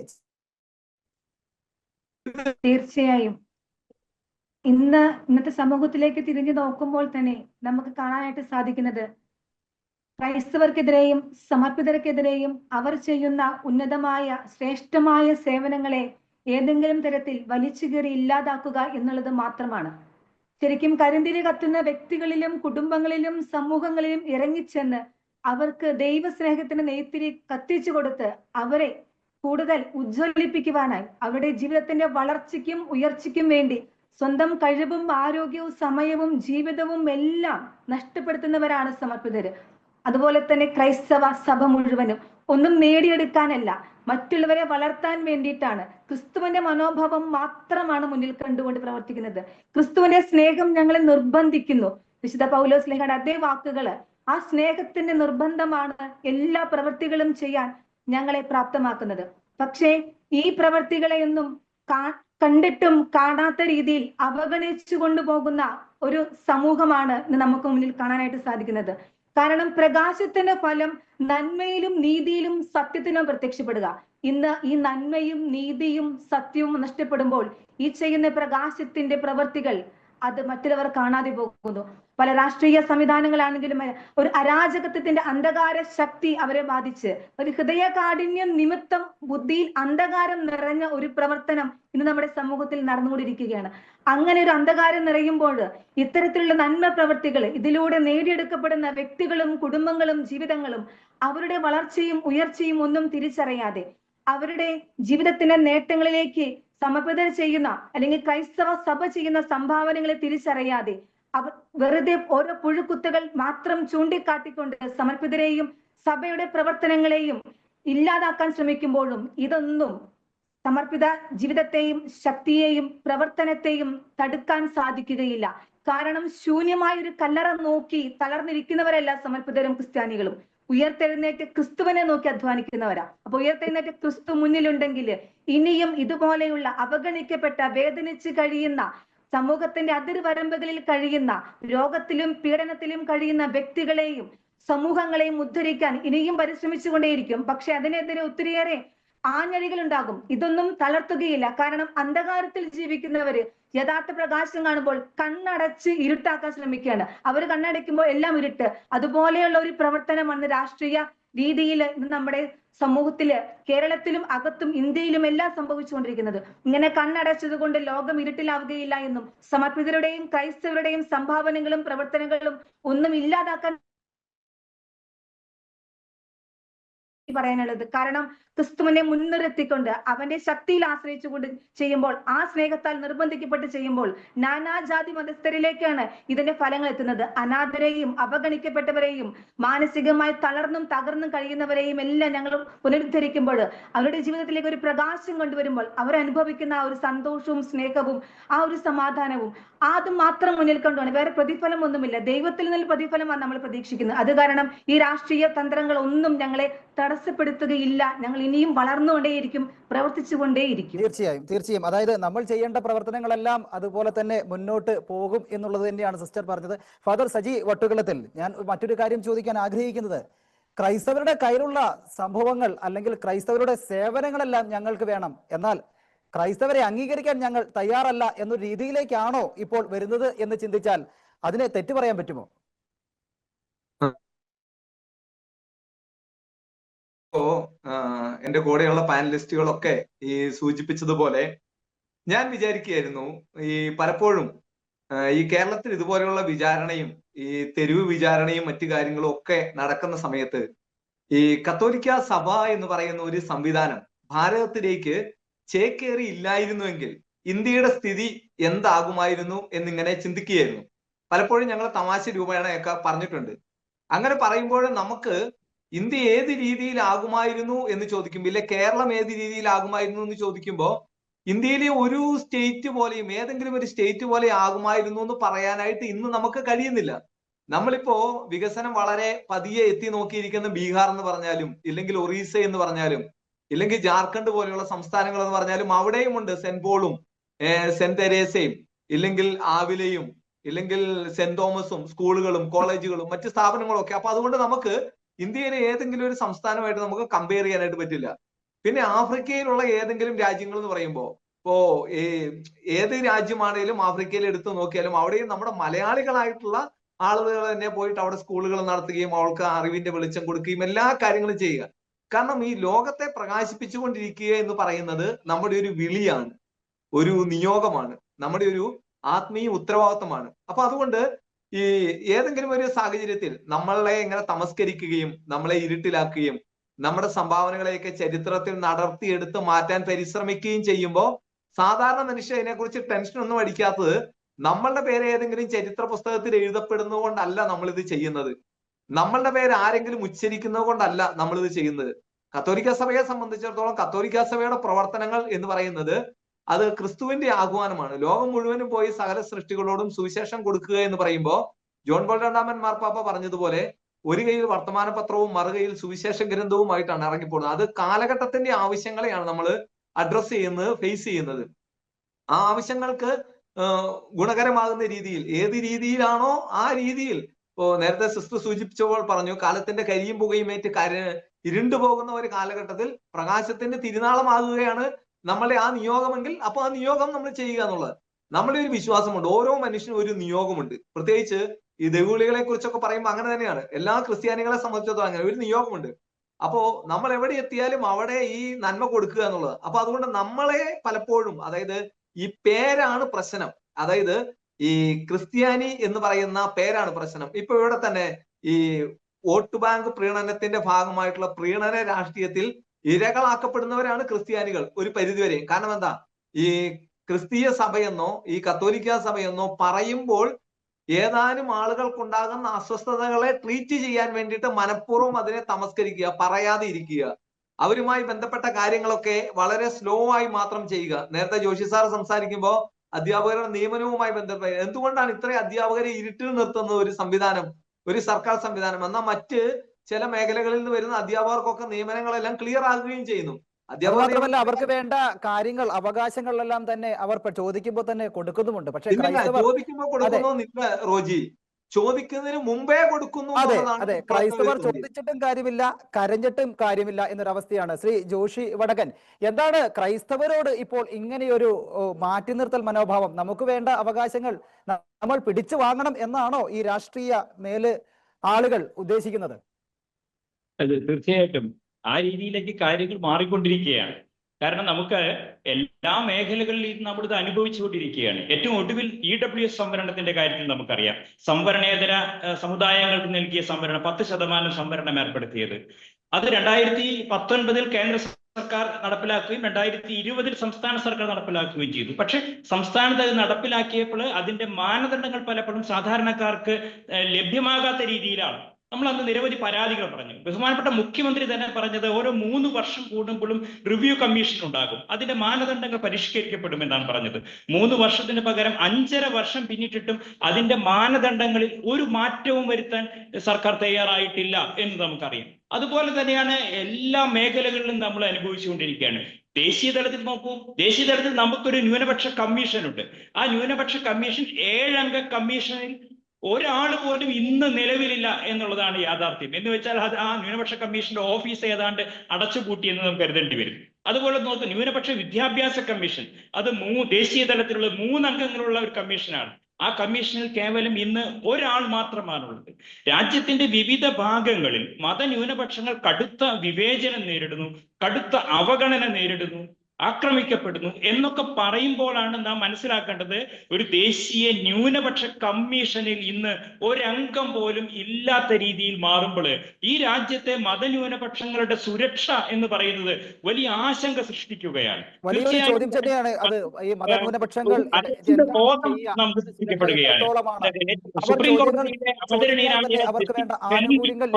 തീർച്ചയായും. ഇന്ന് ഇന്നത്തെ സമൂഹത്തിലേക്ക് തിരിഞ്ഞു നോക്കുമ്പോൾ തന്നെ നമുക്ക് കാണാനായിട്ട് സാധിക്കുന്നത് ക്രൈസ്തവർക്കെതിരെയും സമർപ്പിതർക്കെതിരെയും അവർ ചെയ്യുന്ന ഉന്നതമായ ശ്രേഷ്ഠമായ സേവനങ്ങളെ ഏതെങ്കിലും തരത്തിൽ വലിച്ചു കയറി ഇല്ലാതാക്കുക എന്നുള്ളത് മാത്രമാണ്. ശരിക്കും കരിന്തിരി കത്തുന്ന വ്യക്തികളിലും കുടുംബങ്ങളിലും സമൂഹങ്ങളിലും ഇറങ്ങിച്ചെന്ന് അവർക്ക് ദൈവസ്നേഹത്തിന് നെയ്ത്തിരി കത്തിച്ചു കൊടുത്ത് അവരെ കൂടുതൽ ഉജ്ജ്വലിപ്പിക്കുവാനായി അവരുടെ ജീവിതത്തിന്റെ വളർച്ചയ്ക്കും ഉയർച്ചയ്ക്കും വേണ്ടി സ്വന്തം കഴിവും ആരോഗ്യവും സമയവും ജീവിതവും എല്ലാം നഷ്ടപ്പെടുത്തുന്നവരാണ് സമർപ്പിതര്. അതുപോലെ തന്നെ ക്രൈസ്തവ സഭ മുഴുവനും ഒന്നും നേടിയെടുക്കാനല്ല മറ്റുള്ളവരെ വളർത്താൻ വേണ്ടിയിട്ടാണ്. ക്രിസ്തുവിന്റെ മനോഭാവം മാത്രമാണ് മുന്നിൽ കണ്ടുകൊണ്ട് പ്രവർത്തിക്കുന്നത്. ക്രിസ്തുവിന്റെ സ്നേഹം ഞങ്ങളെ നിർബന്ധിക്കുന്നു. വിശുദ്ധ പൗലോസ് സ്നേഹയുടെ അതേ വാക്കുകൾ ആ സ്നേഹത്തിന്റെ നിർബന്ധമാണ് എല്ലാ പ്രവൃത്തികളും ചെയ്യാൻ ഞങ്ങളെ പ്രാപ്തമാക്കുന്നത്. പക്ഷേ ഈ പ്രവൃത്തികളെയൊന്നും കണ്ടിട്ടും കാണാത്ത രീതിയിൽ അവഗണിച്ചു കൊണ്ടുപോകുന്ന ഒരു സമൂഹമാണ് നമുക്ക് മുന്നിൽ കാണാനായിട്ട് സാധിക്കുന്നത്. കാരണം പ്രകാശത്തിന്റെ ഫലം നന്മയിലും നീതിയിലും സത്യത്തിലും പ്രത്യക്ഷപ്പെടുക. ഇന്ന് ഈ നന്മയും നീതിയും സത്യവും നഷ്ടപ്പെടുമ്പോൾ ഈ ചെയ്യുന്ന പ്രകാശത്തിന്റെ പ്രവർത്തികൾ അത് മറ്റുള്ളവർ കാണാതെ പോകുന്നു. പല രാഷ്ട്രീയ സംവിധാനങ്ങളാണെങ്കിലും ഒരു അരാജകത്വത്തിന്റെ അന്ധകാര ശക്തി അവരെ ബാധിച്ച് ഒരു ഹൃദയ കാഠിന്യം നിമിത്തം ബുദ്ധിയിൽ അന്ധകാരം നിറഞ്ഞ ഒരു പ്രവർത്തനം ഇന്ന് നമ്മുടെ സമൂഹത്തിൽ നടന്നുകൊണ്ടിരിക്കുകയാണ്. അങ്ങനെ ഒരു അന്ധകാരം നിറയുമ്പോൾ ഇത്തരത്തിലുള്ള നന്മ പ്രവർത്തികൾ ഇതിലൂടെ നേടിയെടുക്കപ്പെടുന്ന വ്യക്തികളും കുടുംബങ്ങളും ജീവിതങ്ങളും അവരുടെ വളർച്ചയും ഉയർച്ചയും ഒന്നും തിരിച്ചറിയാതെ അവരുടെ ജീവിതത്തിന്റെ നേട്ടങ്ങളിലേക്ക് സമർപ്പിതർ ചെയ്യുന്ന അല്ലെങ്കിൽ ക്രൈസ്തവ സഭ ചെയ്യുന്ന സംഭാവനകളെ തിരിച്ചറിയാതെ അവർ വെറുതെ ഓരോ പുഴുക്കുത്തുകൾ മാത്രം ചൂണ്ടിക്കാട്ടിക്കൊണ്ട് സമർപ്പിതരെയും സഭയുടെ പ്രവർത്തനങ്ങളെയും ഇല്ലാതാക്കാൻ ശ്രമിക്കുമ്പോഴും ഇതൊന്നും സമർപ്പിത ജീവിതത്തെയും ശക്തിയെയും പ്രവർത്തനത്തെയും തടുക്കാൻ സാധിക്കുകയില്ല. കാരണം ശൂന്യമായ ഒരു കല്ലറ നോക്കി തളർന്നിരിക്കുന്നവരല്ല സമർപ്പിതരും ക്രിസ്ത്യാനികളും. ഉയർത്തെഴുന്നേറ്റ് ക്രിസ്തുവിനെ നോക്കി അധ്വാനിക്കുന്നവരാ. അപ്പൊ ഉയർത്തെഴുന്നേറ്റ് ക്രിസ്തു മുന്നിലുണ്ടെങ്കിൽ ഇനിയും ഇതുപോലെയുള്ള അവഗണിക്കപ്പെട്ട വേദനിച്ച് കഴിയുന്ന സമൂഹത്തിന്റെ അതിർവരമ്പുകളിൽ കഴിയുന്ന രോഗത്തിലും പീഡനത്തിലും കഴിയുന്ന വ്യക്തികളെയും സമൂഹങ്ങളെയും ഉദ്ധരിക്കാൻ ഇനിയും പരിശ്രമിച്ചുകൊണ്ടേയിരിക്കും. പക്ഷെ അതിനെതിരെ ഒത്തിരിയേറെ ആഞ്ഞഴികൾ ഉണ്ടാകും ഇതൊന്നും തളർത്തുകയില്ല. കാരണം അന്ധകാരത്തിൽ ജീവിക്കുന്നവര് യഥാർത്ഥ പ്രകാശം കാണുമ്പോൾ കണ്ണടച്ച് ഇരുട്ടാക്കാൻ ശ്രമിക്കുകയാണ്. അവർ കണ്ണടയ്ക്കുമ്പോൾ എല്ലാം ഇരുട്ട്. അതുപോലെയുള്ള ഒരു പ്രവർത്തനമാണ് രാഷ്ട്രീയ രീതിയിൽ നമ്മുടെ സമൂഹത്തിൽ കേരളത്തിലും അകത്തും ഇന്ത്യയിലും എല്ലാം സംഭവിച്ചുകൊണ്ടിരിക്കുന്നത്. ഇങ്ങനെ കണ്ണടച്ചത് കൊണ്ട് ലോകം ഇരുട്ടിലാവുകയില്ല എന്നും സമർപ്പിതരുടെയും ക്രൈസ്തവരുടെയും സംഭാവനകളും പ്രവർത്തനങ്ങളും ഒന്നും ഇല്ലാതാക്കാൻ പറയാനുള്ളത്. കാരണം ക്രിസ്തുവിനെ മുൻനിർത്തിക്കൊണ്ട് അവന്റെ ശക്തിയിൽ ആശ്രയിച്ചുകൊണ്ട് ചെയ്യുമ്പോൾ ആ സ്നേഹത്താൽ നിർബന്ധിക്കപ്പെട്ട് ചെയ്യുമ്പോൾ നാനാജാതി മതസ്ഥരിലേക്കാണ് ഇതിന്റെ ഫലങ്ങൾ എത്തുന്നത്. അനാഥരെയും അവഗണിക്കപ്പെട്ടവരെയും മാനസികമായി തളർന്നും തകർന്നും കഴിയുന്നവരെയും എല്ലാം ഞങ്ങൾ പുനരുദ്ധരിക്കുമ്പോൾ അവരുടെ ജീവിതത്തിലേക്ക് ഒരു പ്രകാശം കൊണ്ടുവരുമ്പോൾ അവർ അനുഭവിക്കുന്ന ആ ഒരു സന്തോഷവും സ്നേഹവും ആ ഒരു സമാധാനവും അത് മാത്രം മുന്നിൽ കൊണ്ടാണ് വേറെ പ്രതിഫലം ഒന്നുമില്ല ദൈവത്തിൽ നിന്ന് പ്രതിഫലമാണ് നമ്മൾ പ്രതീക്ഷിക്കുന്നത്. അത് കാരണം ഈ രാഷ്ട്രീയ തന്ത്രങ്ങൾ ഒന്നും ഞങ്ങളെ തടസ്സപ്പെടുത്തുകയില്ല. ഞങ്ങൾ ഇനിയും വളർന്നുകൊണ്ടേയിരിക്കും പ്രവർത്തിച്ചുകൊണ്ടേയിരിക്കും. തീർച്ചയായും തീർച്ചയായും. അതായത് നമ്മൾ ചെയ്യേണ്ട പ്രവർത്തനങ്ങളെല്ലാം അതുപോലെ തന്നെ മുന്നോട്ട് പോകും എന്നുള്ളത് തന്നെയാണ് സിസ്റ്റർ പറഞ്ഞത്. ഫാദർ സജി വട്ടുകളത്തിൽ ഞാൻ മറ്റൊരു കാര്യം ചോദിക്കാൻ ആഗ്രഹിക്കുന്നത്. ക്രൈസ്തവരുടെ കയ്യിലുള്ള സംഭവങ്ങൾ അല്ലെങ്കിൽ ക്രൈസ്തവരുടെ സേവനങ്ങളെല്ലാം ഞങ്ങൾക്ക് വേണം. എന്നാൽ ക്രൈസ്തവരെ അംഗീകരിക്കാൻ ഞങ്ങൾ തയ്യാറല്ല എന്നൊരു രീതിയിലേക്കാണോ ഇപ്പോൾ വരുന്നത് എന്ന് ചിന്തിച്ചാൽ അതിനെ തെറ്റു പറയാൻ പറ്റുമോ? ഇപ്പോ എന്റെ കൂടെയുള്ള പാനലിസ്റ്റുകളൊക്കെ ഈ സൂചിപ്പിച്ചതുപോലെ ഞാൻ വിചാരിക്കുകയായിരുന്നു ഈ പലപ്പോഴും ഈ കേരളത്തിൽ ഇതുപോലെയുള്ള വിചാരണയും ഈ തെരുവ് വിചാരണയും മറ്റു കാര്യങ്ങളും ഒക്കെ നടക്കുന്ന സമയത്ത് ഈ കത്തോലിക്ക സഭ എന്ന് പറയുന്ന ഒരു സംവിധാനം ഭാരതത്തിലേക്ക് ചേക്കേറി ഇല്ലായിരുന്നുവെങ്കിൽ ഇന്ത്യയുടെ സ്ഥിതി എന്താകുമായിരുന്നു എന്നിങ്ങനെ ചിന്തിക്കുകയായിരുന്നു. പലപ്പോഴും ഞങ്ങൾ തമാശ രൂപേണയൊക്കെ പറഞ്ഞിട്ടുണ്ട്. അങ്ങനെ പറയുമ്പോൾ നമുക്ക് ഇന്ത്യ ഏത് രീതിയിലാകുമായിരുന്നു എന്ന് ചോദിക്കുമ്പോൾ ഇല്ലെ കേരളം ഏത് രീതിയിലാകുമായിരുന്നു എന്ന് ചോദിക്കുമ്പോൾ ഇന്ത്യയിലെ ഒരു സ്റ്റേറ്റ് പോലെയും ഏതെങ്കിലും ഒരു സ്റ്റേറ്റ് പോലെ ആകുമായിരുന്നു എന്ന് പറയാനായിട്ട് ഇന്ന് നമുക്ക് കഴിയുന്നില്ല. നമ്മളിപ്പോ വികസനം വളരെ പതിയെ എത്തി നോക്കിയിരിക്കുന്ന ബീഹാർ എന്ന് പറഞ്ഞാലും ഇല്ലെങ്കിൽ ഒറീസ എന്ന് പറഞ്ഞാലും ഇല്ലെങ്കിൽ ജാർഖണ്ഡ് പോലെയുള്ള സംസ്ഥാനങ്ങൾ എന്ന് പറഞ്ഞാലും അവിടെയും ഉണ്ട് സെന്റ് പോളും സെന്റ് തെരേസയും ഇല്ലെങ്കിൽ ആവിലയും ഇല്ലെങ്കിൽ സെന്റ് തോമസും സ്കൂളുകളും കോളേജുകളും മറ്റ് സ്ഥാപനങ്ങളും ഒക്കെ അപ്പൊ അതുകൊണ്ട് നമുക്ക് ഇന്ത്യയിലെ ഏതെങ്കിലും ഒരു സംസ്ഥാനമായിട്ട് നമുക്ക് കമ്പയർ ചെയ്യാനായിട്ട് പറ്റില്ല. പിന്നെ ആഫ്രിക്കയിലുള്ള ഏതെങ്കിലും രാജ്യങ്ങൾ എന്ന് പറയുമ്പോൾ ഇപ്പോ ഏത് രാജ്യമാണെങ്കിലും ആഫ്രിക്കയിൽ എടുത്തു നോക്കിയാലും അവിടെയും നമ്മുടെ മലയാളികളായിട്ടുള്ള ആളുകൾ തന്നെ പോയിട്ട് അവിടെ സ്കൂളുകൾ നടത്തുകയും അവൾക്ക് അറിവിന്റെ വെളിച്ചം കൊടുക്കുകയും എല്ലാ കാര്യങ്ങളും ചെയ്യുക. കാരണം ഈ ലോകത്തെ പ്രകാശിപ്പിച്ചുകൊണ്ടിരിക്കുക എന്ന് പറയുന്നത് നമ്മുടെ ഒരു വിളിയാണ്. ഒരു നിയോഗമാണ്. നമ്മുടെ ഒരു ആത്മീയ ഉത്തരവാദിത്തമാണ് അപ്പൊ അതുകൊണ്ട് ഈ ഏതെങ്കിലും ഒരു സാഹചര്യത്തിൽ നമ്മളെ ഇങ്ങനെ തമസ്കരിക്കുകയും നമ്മളെ ഇരുട്ടിലാക്കുകയും നമ്മുടെ സംഭാവനകളെയൊക്കെ ചരിത്രത്തിൽ നടത്തിയെടുത്ത് മാറ്റാൻ പരിശ്രമിക്കുകയും ചെയ്യുമ്പോൾ സാധാരണ മനുഷ്യ അതിനെക്കുറിച്ച് ടെൻഷൻ ഒന്നും അടിക്കാത്തത് നമ്മളുടെ പേര് ഏതെങ്കിലും ചരിത്ര പുസ്തകത്തിൽ എഴുതപ്പെടുന്നത് കൊണ്ടല്ല നമ്മൾ ഇത് ചെയ്യുന്നത്. നമ്മളുടെ പേര് ആരെങ്കിലും ഉച്ചരിക്കുന്നത് കൊണ്ടല്ല നമ്മൾ ഇത് ചെയ്യുന്നത്. കത്തോലിക്ക സഭയെ സംബന്ധിച്ചിടത്തോളം കത്തോലിക്ക സഭയുടെ പ്രവർത്തനങ്ങൾ എന്ന് പറയുന്നത് അത് ക്രിസ്തുവിന്റെ ആഹ്വാനമാണ്. ലോകം മുഴുവനും പോയി സകല സൃഷ്ടികളോടും സുവിശേഷം കൊടുക്കുക എന്ന് പറയുമ്പോൾ ജോൺ പോൾ രണ്ടാമൻ മാർപ്പാപ്പ പറഞ്ഞതുപോലെ ഒരു കയ്യിൽ വർത്തമാന പത്രവും മറുകയിൽ സുവിശേഷ ഗ്രന്ഥവുമായിട്ടാണ് ഇറങ്ങിപ്പോകുന്നത്. അത് കാലഘട്ടത്തിന്റെ ആവശ്യങ്ങളെയാണ് നമ്മൾ അഡ്രസ്സ് ചെയ്യുന്നത് ഫേസ് ചെയ്യുന്നത്. ആ ആവശ്യങ്ങൾക്ക് ഗുണകരമാകുന്ന രീതിയിൽ ഏത് രീതിയിലാണോ ആ രീതിയിൽ. ഇപ്പോ നേരത്തെ സിസ്റ്റർ സൂചിപ്പിച്ചപ്പോൾ പറഞ്ഞു കാലത്തിന്റെ കരിയും പുകയും ഏറ്റ് കര ഇരുണ്ടു പോകുന്ന ഒരു കാലഘട്ടത്തിൽ പ്രകാശത്തിന്റെ തിരുനാളമാകുകയാണ് നമ്മളുടെ ആ നിയോഗമെങ്കിൽ അപ്പൊ ആ നിയോഗം നമ്മൾ ചെയ്യുക എന്നുള്ളത്. നമ്മുടെ ഒരു വിശ്വാസമുണ്ട്. ഓരോ മനുഷ്യനും ഒരു നിയോഗമുണ്ട്. പ്രത്യേകിച്ച് ഈ ദൈവവിളികളെ കുറിച്ചൊക്കെ പറയുമ്പോൾ അങ്ങനെ തന്നെയാണ്. എല്ലാ ക്രിസ്ത്യാനികളെ സംബന്ധിച്ചിടത്തോളം അങ്ങനെ ഒരു നിയോഗമുണ്ട്. അപ്പോ നമ്മൾ എവിടെ എത്തിയാലും അവിടെ ഈ നന്മ കൊടുക്കുക എന്നുള്ളത്. അപ്പൊ അതുകൊണ്ട് നമ്മളെ പലപ്പോഴും അതായത് ഈ പേരാണ് പ്രശ്നം. അതായത് ഈ ക്രിസ്ത്യാനി എന്ന് പറയുന്ന പേരാണ് പ്രശ്നം. ഇപ്പൊ ഇവിടെ തന്നെ ഈ വോട്ട് ബാങ്ക് പ്രീണനത്തിന്റെ ഭാഗമായിട്ടുള്ള പ്രീണന രാഷ്ട്രീയത്തിൽ ഇരകളാക്കപ്പെടുന്നവരാണ് ക്രിസ്ത്യാനികൾ ഒരു പരിധിവരെ കാരണം എന്താ? ഈ ക്രിസ്തീയ സഭയെന്നോ ഈ കത്തോലിക്ക സഭയെന്നോ പറയുമ്പോൾ ഏതാനും ആളുകൾക്കുണ്ടാകുന്ന അസ്വസ്ഥതകളെ ട്രീറ്റ് ചെയ്യാൻ വേണ്ടിയിട്ട് മനഃപൂർവം അതിനെ തമസ്കരിക്കുക പറയാതെ ഇരിക്കുക. അവരുമായി ബന്ധപ്പെട്ട കാര്യങ്ങളൊക്കെ വളരെ സ്ലോ ആയി മാത്രം ചെയ്യുക. നേരത്തെ ജോഷി സാർ സംസാരിക്കുമ്പോൾ അധ്യാപകരുടെ നിയമനവുമായി ബന്ധപ്പെട്ട് എന്തുകൊണ്ടാണ് ഇത്രയും അധ്യാപകരെ ഇരുട്ടിൽ നിർത്തുന്ന ഒരു സംവിധാനം ഒരു സർക്കാർ സംവിധാനം? എന്നാൽ മറ്റ് ചില മേഖലകളിൽ നിന്ന് വരുന്ന അധ്യാപകർക്കൊക്കെ നിയമനങ്ങളെല്ലാം ക്ലിയർ ആകുകയും ചെയ്യുന്നു. അധ്യാപകർ മാത്രമല്ല അവർക്ക് വേണ്ട കാര്യങ്ങൾ അവകാശങ്ങളെല്ലാം തന്നെ അവർ ചോദിക്കുമ്പോൾ തന്നെ കൊടുക്കുന്നുമുണ്ട്. പക്ഷേ ചോദിക്കുമ്പോൾ കൊടുക്കുന്നോന്നില്ല റോജി. ചോദിക്കുന്നതിന് മുമ്പേ കൊടുക്കുന്നു അതെ അതെ. ക്രൈസ്തവർ ചോദിച്ചിട്ടും കാര്യമില്ല കരഞ്ഞിട്ടും കാര്യമില്ല എന്നൊരവസ്ഥയാണ് ശ്രീ ജോഷി വടകൻ. എന്താണ് ക്രൈസ്തവരോട് ഇപ്പോൾ ഇങ്ങനെയൊരു മാറ്റി നിർത്തൽ മനോഭാവം? നമുക്ക് വേണ്ട അവകാശങ്ങൾ നമ്മൾ പിടിച്ചു വാങ്ങണം എന്നാണോ ഈ രാഷ്ട്രീയ മേൽ ആളുകൾ ഉദ്ദേശിക്കുന്നത്? അത് തീർച്ചയായിട്ടും ആ രീതിയിലേക്ക് കാര്യങ്ങൾ മാറിക്കൊണ്ടിരിക്കുകയാണ്. കാരണം നമുക്ക് എല്ലാ മേഖലകളിലും നമ്മളിത് അനുഭവിച്ചുകൊണ്ടിരിക്കുകയാണ്. ഏറ്റവും ഒടുവിൽ ഇ ഡബ്ല്യു എസ് സംവരണത്തിന്റെ കാര്യത്തിൽ നമുക്കറിയാം. സംവരണേതര സമുദായങ്ങൾക്ക് നൽകിയ സംവരണം പത്ത് ശതമാനം സംവരണം ഏർപ്പെടുത്തിയത്. അത് രണ്ടായിരത്തി പത്തൊൻപതിൽ കേന്ദ്ര സർക്കാർ നടപ്പിലാക്കുകയും രണ്ടായിരത്തി ഇരുപതിൽ സംസ്ഥാന സർക്കാർ നടപ്പിലാക്കുകയും ചെയ്തു. പക്ഷെ സംസ്ഥാനത്ത് അത് നടപ്പിലാക്കിയപ്പോൾ അതിന്റെ മാനദണ്ഡങ്ങൾ പലപ്പോഴും സാധാരണക്കാർക്ക് ലഭ്യമാകാത്ത രീതിയിലാണ്. നമ്മൾ അന്ന് നിരവധി പരാതികൾ പറഞ്ഞു. ബഹുമാനപ്പെട്ട മുഖ്യമന്ത്രി തന്നെ പറഞ്ഞത് ഓരോ മൂന്ന് വർഷം കൂടുമ്പോഴും റിവ്യൂ കമ്മീഷൻ ഉണ്ടാകും. അതിന്റെ മാനദണ്ഡങ്ങൾ പരിഷ്കരിക്കപ്പെടും എന്നാണ് പറഞ്ഞത്. മൂന്ന് വർഷത്തിന് പകരം അഞ്ചര വർഷം പിന്നിട്ടിട്ടും അതിന്റെ മാനദണ്ഡങ്ങളിൽ ഒരു മാറ്റവും വരുത്താൻ സർക്കാർ തയ്യാറായിട്ടില്ല എന്ന് നമുക്കറിയാം. അതുപോലെ തന്നെയാണ് എല്ലാ മേഖലകളിലും നമ്മൾ അനുഭവിച്ചുകൊണ്ടിരിക്കുകയാണ്. ദേശീയ തലത്തിൽ നോക്കൂ. ദേശീയ തലത്തിൽ നമുക്കൊരു ന്യൂനപക്ഷ കമ്മീഷൻ ഉണ്ട്. ആ ന്യൂനപക്ഷ കമ്മീഷൻ ഏഴംഗ കമ്മീഷനിൽ ഒരാൾ പോലും ഇന്ന് നിലവിലില്ല എന്നുള്ളതാണ് യാഥാർത്ഥ്യം. എന്ന് വെച്ചാൽ അത് ആ ന്യൂനപക്ഷ കമ്മീഷന്റെ ഓഫീസ് ഏതാണ്ട് അടച്ചുപൂട്ടി എന്ന് നമുക്ക് കരുതേണ്ടി വരും. അതുപോലെ നോക്ക് ന്യൂനപക്ഷ വിദ്യാഭ്യാസ കമ്മീഷൻ. അത് മൂ ദേശീയ തലത്തിലുള്ള മൂന്നംഗങ്ങളുള്ള ഒരു കമ്മീഷനാണ്. ആ കമ്മീഷനിൽ കേവലം ഇന്ന് ഒരാൾ മാത്രമാണുള്ളത്. രാജ്യത്തിന്റെ വിവിധ ഭാഗങ്ങളിൽ മതന്യൂനപക്ഷങ്ങൾ കടുത്ത വിവേചനം നേരിടുന്നു കടുത്ത അവഗണന നേരിടുന്നു ആക്രമിക്കപ്പെടുന്നു എന്നൊക്കെ പറയുമ്പോഴാണ് നാം മനസ്സിലാക്കേണ്ടത് ഒരു ദേശീയ ന്യൂനപക്ഷ കമ്മീഷനിൽ ഇന്ന് ഒരംഗം പോലും ഇല്ലാത്ത രീതിയിൽ മാറുമ്പോൾ ഈ രാജ്യത്തെ മതന്യൂനപക്ഷങ്ങളുടെ സുരക്ഷ എന്ന് പറയുന്നത് വലിയ ആശങ്ക സൃഷ്ടിക്കുകയാണ്. തീർച്ചയായും അവർക്ക് വേണ്ട ആനുകൂല്യങ്ങൾ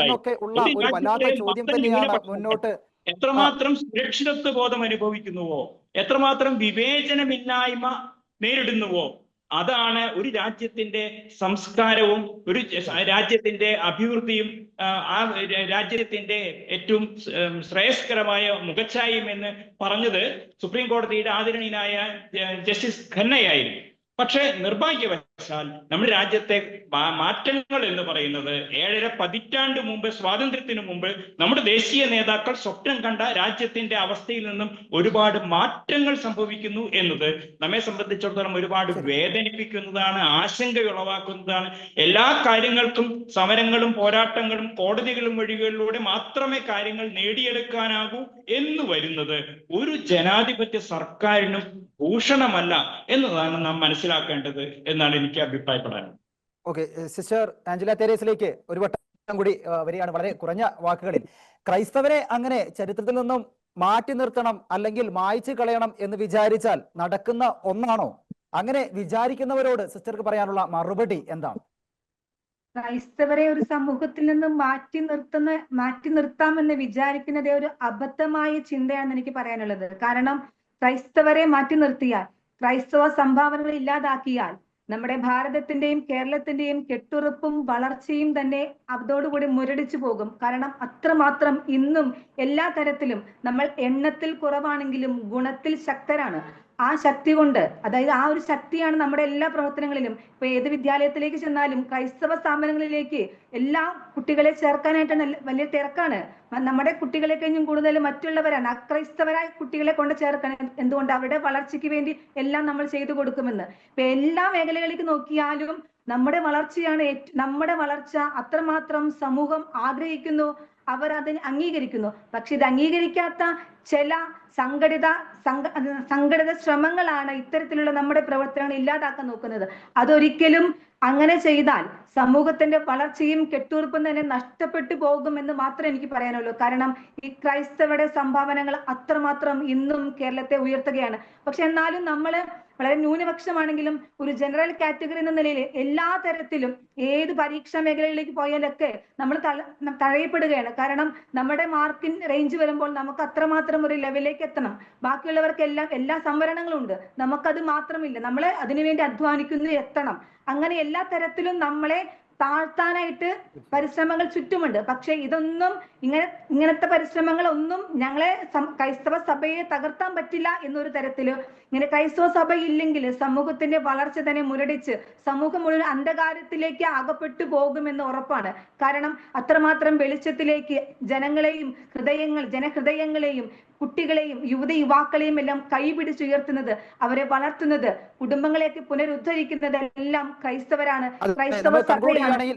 എന്നൊക്കെ ഉള്ള ഒരു ഒരു വല്ലാത്ത ചോദ്യം തന്നെയാണ് മുന്നോട്ട് എത്രമാത്രം സുരക്ഷിതത്വ ബോധം അനുഭവിക്കുന്നുവോ? എത്രമാത്രം വിവേചനമില്ലായ്മ നേരിടുന്നുവോ? അതാണ് ഒരു രാജ്യത്തിന്റെ സംസ്കാരവും ഒരു രാജ്യത്തിന്റെ അഭിവൃദ്ധിയും ആ, രാജ്യത്തിന്റെ ഏറ്റവും ശ്രേയസ്കരമായ മുഖച്ചായും എന്ന് പറഞ്ഞത് സുപ്രീം കോടതിയുടെ ആദരണീയനായ ജസ്റ്റിസ് ഖന്നയായിരുന്നു. പക്ഷേ നമ്മുടെ രാജ്യത്തെ മാറ്റങ്ങൾ എന്ന് പറയുന്നത് ഏഴര പതിറ്റാണ്ട് മുമ്പ് സ്വാതന്ത്ര്യത്തിന് മുമ്പ് നമ്മുടെ ദേശീയ നേതാക്കൾ സ്വപ്നം കണ്ട രാജ്യത്തിന്റെ അവസ്ഥയിൽ നിന്നും ഒരുപാട് മാറ്റങ്ങൾ സംഭവിക്കുന്നു എന്നത് നമ്മെ സംബന്ധിച്ചിടത്തോളം ഒരുപാട് വേദനിപ്പിക്കുന്നതാണ് ആശങ്ക ഉളവാക്കുന്നതാണ് എല്ലാ കാര്യങ്ങൾക്കും സമരങ്ങളും പോരാട്ടങ്ങളും കോടതികളും വഴികളിലൂടെ മാത്രമേ കാര്യങ്ങൾ നേടിയെടുക്കാനാകൂ എന്ന് വരുന്നത് ഒരു ജനാധിപത്യ സർക്കാരിനും ഭൂഷണമല്ല എന്നതാണ് നാം മനസ്സിലാക്കേണ്ടത് എന്നാണ് എനിക്ക് അഭിപ്രായപ്പെടാനുള്ളത് ഓക്കെ സിസ്റ്റർ ആഞ്ചല തെരേസിലേക്ക് ഒരു വട്ടം കൂടി വരികയാണ്. വളരെ കുറഞ്ഞ വാക്കുകളിൽ. ക്രൈസ്തവരെ അങ്ങനെ ചരിത്രത്തിൽ നിന്നും മാറ്റി നിർത്തണം അല്ലെങ്കിൽ മായ്ച്ചു കളയണം എന്ന് വിചാരിച്ചാൽ നടക്കുന്ന ഒന്നാണോ? അങ്ങനെ വിചാരിക്കുന്നവരോട് സിസ്റ്റർക്ക് പറയാനുള്ള മറുപടി എന്താണ്? ക്രൈസ്തവരെ ഒരു സമൂഹത്തിൽ നിന്ന് മാറ്റി നിർത്തുന്ന മാറ്റി നിർത്താമെന്ന് വിചാരിക്കുന്നത് ഒരു അബദ്ധമായ ചിന്തയാണെന്ന് എനിക്ക് പറയാനുള്ളത്. കാരണം ക്രൈസ്തവരെ മാറ്റി നിർത്തിയാൽ ക്രൈസ്തവ സംഭാവനകൾ ഇല്ലാതാക്കിയാൽ നമ്മുടെ ഭാരതത്തിന്റെയും കേരളത്തിന്റെയും കെട്ടുറപ്പും വളർച്ചയും തന്നെ അതോടുകൂടി മുരടിച്ചു പോകും. കാരണം അത്രമാത്രം ഇന്നും എല്ലാ തരത്തിലും നമ്മൾ എണ്ണത്തിൽ കുറവാണെങ്കിലും ഗുണത്തിൽ ശക്തരാണ്. ആ ശക്തി കൊണ്ട് അതായത് ആ ഒരു ശക്തിയാണ് നമ്മുടെ എല്ലാ പ്രവർത്തനങ്ങളിലും. ഇപ്പൊ ഏത് വിദ്യാലയത്തിലേക്ക് ചെന്നാലും ക്രൈസ്തവ സ്ഥാപനങ്ങളിലേക്ക് എല്ലാ കുട്ടികളെ ചേർക്കാനായിട്ട് നല്ല വലിയ തിരക്കാണ്. നമ്മുടെ കുട്ടികളെ കഴിഞ്ഞും കൂടുതൽ മറ്റുള്ളവരാണ്. അക്രൈസ്തവരായ കുട്ടികളെ കൊണ്ട് ചേർക്കണം എന്തുകൊണ്ട് അവരുടെ വളർച്ചയ്ക്ക് വേണ്ടി എല്ലാം നമ്മൾ ചെയ്തു കൊടുക്കുമെന്ന്. ഇപ്പൊ എല്ലാ മേഖലകളിലേക്ക് നോക്കിയാലും നമ്മുടെ വളർച്ചയാണ് നമ്മുടെ വളർച്ച അത്രമാത്രം സമൂഹം ആഗ്രഹിക്കുന്നു. അവർ അതിന് അംഗീകരിക്കുന്നു. പക്ഷെ ഇത് അംഗീകരിക്കാത്ത ചില സംഘടിത സംഘ സംഘടിത ശ്രമങ്ങളാണ് ഇത്തരത്തിലുള്ള നമ്മുടെ പ്രവർത്തനങ്ങൾ ഇല്ലാതാക്കാൻ നോക്കുന്നത്. അതൊരിക്കലും അങ്ങനെ ചെയ്താൽ സമൂഹത്തിന്റെ വളർച്ചയും കെട്ടുറപ്പും തന്നെ നഷ്ടപ്പെട്ടു പോകുമെന്ന് മാത്രമേ എനിക്ക് പറയാനുള്ളൂ. കാരണം ഈ ക്രൈസ്തവരുടെ സംഭാവനകൾ അത്രമാത്രം ഇന്നും കേരളത്തെ ഉയർത്തുകയാണ്. പക്ഷെ എന്നാലും നമ്മൾ വളരെ ന്യൂനപക്ഷമാണെങ്കിലും ഒരു ജനറൽ കാറ്റഗറി എന്ന നിലയിൽ എല്ലാ തരത്തിലും ഏത് പരീക്ഷാ മേഖലകളിലേക്ക് പോയാലൊക്കെ നമ്മൾ തഴയപ്പെടുകയാണ്. കാരണം നമ്മുടെ മാർക്കിൻ റേഞ്ച് വരുമ്പോൾ നമുക്ക് അത്രമാത്രം ഒരു ലെവലിലേക്ക് എത്തണം. ബാക്കിയുള്ളവർക്കെല്ലാം എല്ലാ സംവരണങ്ങളും ഉണ്ട്. നമുക്കത് മാത്രമില്ല. നമ്മൾ അതിനുവേണ്ടി അധ്വാനിക്കുന്നു എത്തണം. അങ്ങനെ എല്ലാ തരത്തിലും നമ്മളെ താഴ്ത്താനായിട്ട് പരിശ്രമങ്ങൾ ചുറ്റുമുണ്ട്. പക്ഷെ ഇതൊന്നും ഇങ്ങനെ ഇങ്ങനത്തെ പരിശ്രമങ്ങൾ ഒന്നും ഞങ്ങളെ ക്രൈസ്തവ സഭയെ തകർത്താൻ പറ്റില്ല എന്നൊരു തരത്തിൽ ഇങ്ങനെ ക്രൈസ്തവ സഭ ഇല്ലെങ്കിൽ സമൂഹത്തിന്റെ വളർച്ച തന്നെ മുരടിച്ച് സമൂഹം മുഴുവൻ അന്ധകാരത്തിലേക്ക് അകപ്പെട്ടു പോകുമെന്ന് ഉറപ്പാണ്. കാരണം അത്രമാത്രം വെളിച്ചത്തിലേക്ക് ജനങ്ങളെയും ഹൃദയങ്ങൾ ജനഹൃദയങ്ങളെയും കുട്ടികളെയും യുവത യുവാക്കളെയും എല്ലാം കൈപിടിച്ചുയർത്തുന്നത് അവരെ വളർത്തുന്നത് കുടുംബങ്ങളെയൊക്കെ പുനരുദ്ധരിക്കുന്നത് എല്ലാം ക്രൈസ്തവരാണ് ക്രൈസ്തവ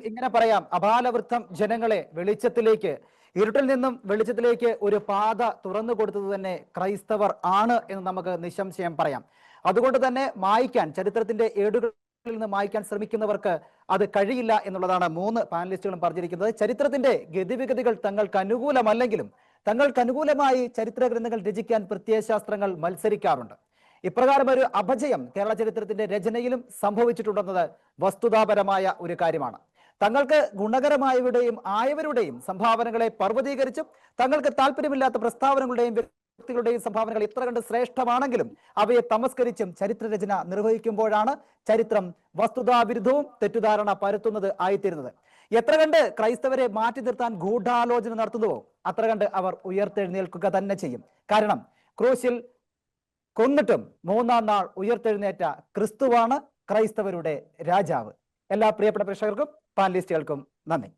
ഇങ്ങനെ പറയാം. അപാലവൃദ്ധം ജനങ്ങളെ വെളിച്ചത്തിലേക്ക് ഇരുട്ടിൽ നിന്നും വെളിച്ചത്തിലേക്ക് ഒരു പാത തുറന്നു കൊടുത്തത് തന്നെ ക്രൈസ്തവർ ആണ് എന്ന് നമുക്ക് നിശംശയം പറയാം. അതുകൊണ്ട് തന്നെ മായ്ക്കാൻ ചരിത്രത്തിന്റെ ഏടുകളിൽ നിന്ന് മായ്ക്കാൻ ശ്രമിക്കുന്നവർക്ക് അത് കഴിയില്ല എന്നുള്ളതാണ് മൂന്ന് പാനലിസ്റ്റുകളും പറഞ്ഞിരിക്കുന്നത്. ചരിത്രത്തിന്റെ ഗതിവിഗതികൾ തങ്ങൾക്ക് അനുകൂലമല്ലെങ്കിലും തങ്ങൾക്ക് അനുകൂലമായി ചരിത്ര ഗ്രന്ഥങ്ങൾ രചിക്കാൻ പ്രത്യയശാസ്ത്രങ്ങൾ മത്സരിക്കാറുണ്ട്. ഇപ്രകാരം ഒരു അപജയം കേരള ചരിത്രത്തിന്റെ രചനയിലും സംഭവിച്ചിട്ടുണ്ടെന്നത് വസ്തുതാപരമായ ഒരു കാര്യമാണ്. തങ്ങൾക്ക് ഗുണകരമായവരുടെയും ആയവരുടെയും സംഭാവനകളെ പർവതീകരിച്ചും തങ്ങൾക്ക് താല്പര്യമില്ലാത്ത പ്രസ്താവനകളുടെയും വ്യക്തികളുടെയും സംഭാവനകൾ ഇത്ര കണ്ട് ശ്രേഷ്ഠമാണെങ്കിലും അവയെ തമസ്കരിച്ചും ചരിത്രരചന നിർവഹിക്കുമ്പോഴാണ് ചരിത്രം വസ്തുതാവിരുദ്ധവും തെറ്റുധാരണ പരത്തുന്നത് ആയിത്തീരുന്നത്. എത്ര കണ്ട് ക്രൈസ്തവരെ മാറ്റി നിർത്താൻ ഗൂഢാലോചന നടത്തുന്നുവോ? അത്ര കണ്ട് അവർ ഉയർത്തെഴുന്നേൽക്കുക തന്നെ ചെയ്യും. കാരണം ക്രൂശിൽ കൊന്നിട്ടും മൂന്നാം നാൾ ഉയർത്തെഴുന്നേറ്റ ക്രിസ്തുവാണ് ക്രൈസ്തവരുടെ രാജാവ്. എല്ലാ പ്രിയപ്പെട്ട പ്രേക്ഷകർക്കും പാനലിസ്റ്റുകൾക്കും നന്ദി.